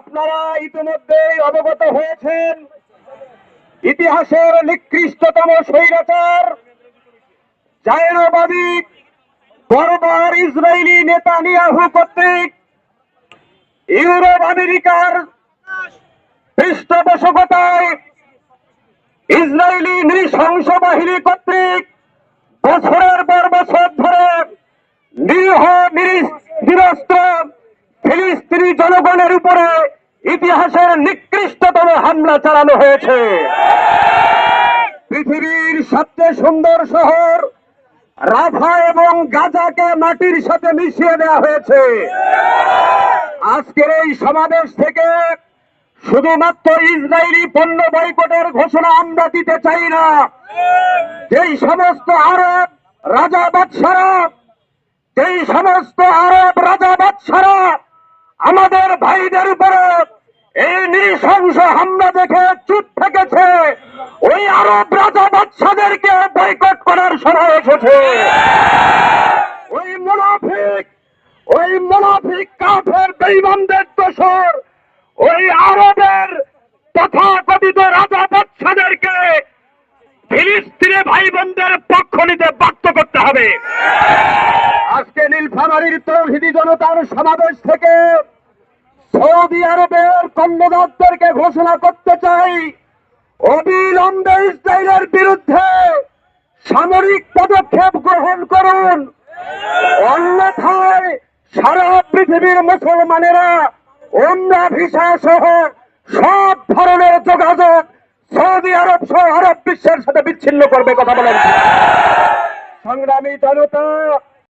আপনারা ইতিমধ্যেই অবগত হয়েছেন, ইতিহাসের নিকৃষ্টতম স্বৈরাচার, জায়নবাদী বর্বর ইসরায়েলি নেতানিয়াহু কর্তৃক ইউরোপ আমেরিকার পৃষ্ঠপোষকতায় ইসরায়েলি নৃশংস বাহিনী জনগণের উপরে ইতিহাসের নিকৃষ্টতম হামলা চালানো হয়েছে। পৃথিবীর সবচেয়ে সুন্দর শহর রাফা এবং গাজাকে মাটির সাথে মিশিয়ে দেওয়া হয়েছে। আজকের এই সমাবেশ থেকে শুধুমাত্র ইসরায়েলি পণ্য বয়কটের ঘোষণা আমরা দিতে চাই না। যেই সমস্ত আরব রাজা বাদশারা যেই সমস্ত আরব রাজা বাদশারা আমাদের ভাইদের উপরে এই নৃশংস হামলা দেখে চুপ থেকেছে। ওই আরব রাজা বাদশাদেরকে বয়কট করার সময় এসেছে। ওই মুনাফিক ওই মুনাফিক কাফের বেঈমানদের দোষর, ওই আরবের তথাকথিত রাজা বাদশাদেরকে ফিলিস্তিনে ভাই বোনদের পক্ষ নিতে বাধ্য করতে হবে। আজকে নীলফামারীর তৌহিদি জনতার সমাবেশ থেকে সৌদি আরবের কর্মদারদেরকে ঘোষণা করতে চাই, অবিলম্বে ইসরায়েলের বিরুদ্ধে সামরিক পদক্ষেপ গ্রহণ করুন। অন্যথায় সারা পৃথিবীর মুসলমানেরা ওমরা ভিসা সহ সব ধরনের যোগাযোগ সৌদি আরব সহ আরব বিশ্বের সাথে বিচ্ছিন্ন করবে, কথা বলেন। সংগ্রামী জনতা